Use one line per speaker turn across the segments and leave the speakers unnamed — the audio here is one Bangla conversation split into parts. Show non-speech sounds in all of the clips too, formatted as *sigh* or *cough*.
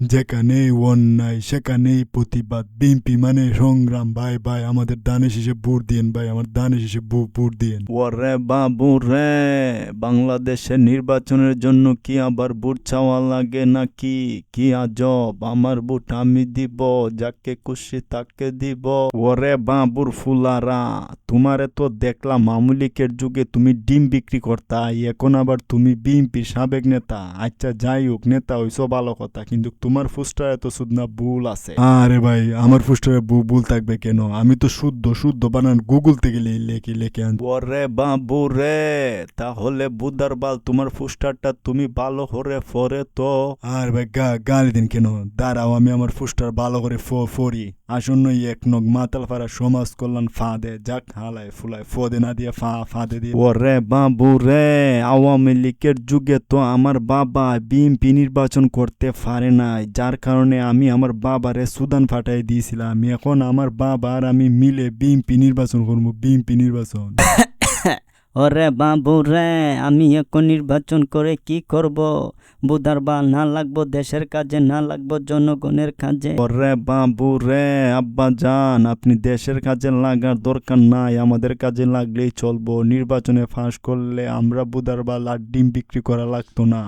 যেখানেই অন্যায় সেখানেই প্রতিবাদ। বিএনপি মানে সংগ্রাম, ভাই ভাই, আমাদের দানে শেষে ভোট দিয়েন, ভাই, আমার দানে শেষে ভোট দিয়েন।
ওরে বাবু রে বাংলাদেশের নির্বাচনের জন্য কি আবার বুট চাওয়া লাগে নাকি? কি আজব, আমার বুট আমি দিব, যাকে খুশি তাকে দিব। ওরে বাবুর ফুলারা, তোমারে তো দেখলাম মামুলিকের যুগে তুমি ডিম বিক্রি করতা, এখন আবার তুমি বিএনপির সাবেক নেতা। আচ্ছা যাই হোক, নেতা হইছো ভালো কথা, কিন্তু তোমার ফুস্টারে তো শুধু না ভুল আছে।
আরে ভাই আমার পোস্টারে ভুল থাকবে কেন? আমি তো শুদ্ধ শুদ্ধ বানান গুগল থেকে লেখে লেখে আন
ওরে বাবু রে তাহলে বুদার বাল তোমার ফুস্টারটা তুমি ভালো করে ফরে তো।
আর ভাই গা গালি দিন কেন? দাঁড়াও আমি আমার পোস্টার ভালো করে ফ- ফরি। আসন্ন এক নগ মাতাল ফারা সমাজ কল্যাণ ফাঁদে যাক হালায় ফুলায় ফদে না দিয়ে ফা ফাঁদে দিয়ে।
ওরে বাবু রে আওয়ামী লীগের যুগে তো আমার বাবা বিএনপি নির্বাচন করতে পারে নাই যার কারণে আমি আমার বাবারে সুদান ফাটাই দিয়েছিলাম।
এখন আমার বাবা আর আমি মিলে বিএনপি নির্বাচন করব বিএনপি নির্বাচন। *coughs*
ওরে বাবু রে আমি এখন নির্বাচন করে কি করব? বুধার বা না লাগবো দেশের কাজে না লাগবো জনগণের কাজে।
ওরে বাবু রে আব্বা যান আপনি দেশের কাজে লাগার দরকার নাই আমাদের কাজে লাগলেই চলবো। নির্বাচনে ফাঁস করলে আমরা বুদার বা লাট ডিম বিক্রি করা লাগতো না।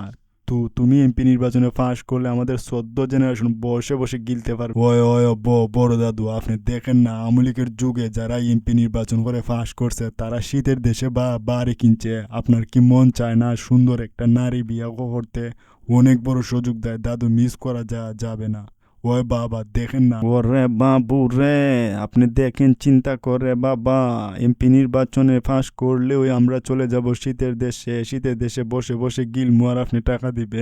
তো, তুমি এমপি নির্বাচনে ফাঁস করলে আমাদের সদ্য জেনারেশন বসে বসে গিলতে পারবে। ওয় ওয় ব- বড় দাদু, আপনি দেখেন না আমলিকের যুগে যারা এমপি নির্বাচন করে ফাঁস করছে, তারা শীতের দেশে বা বাড়ি কিনছে। আপনার কি মন চায় না সুন্দর একটা নারী বিয়া করতে? অনেক বড় সুযোগ দেয়, দাদু মিস করা যা, যাবে না। ওই বাবা, দেখেন না।
ওরে বাবু রে, আপনি দেখেন, চিন্তা করে বাবা। এমপি নির্বাচনে ফাঁস করলেও আমরা চলে যাব শীতের দেশে শীতের দেশে বসে বসে গিল আর আপনি টাকা দিবে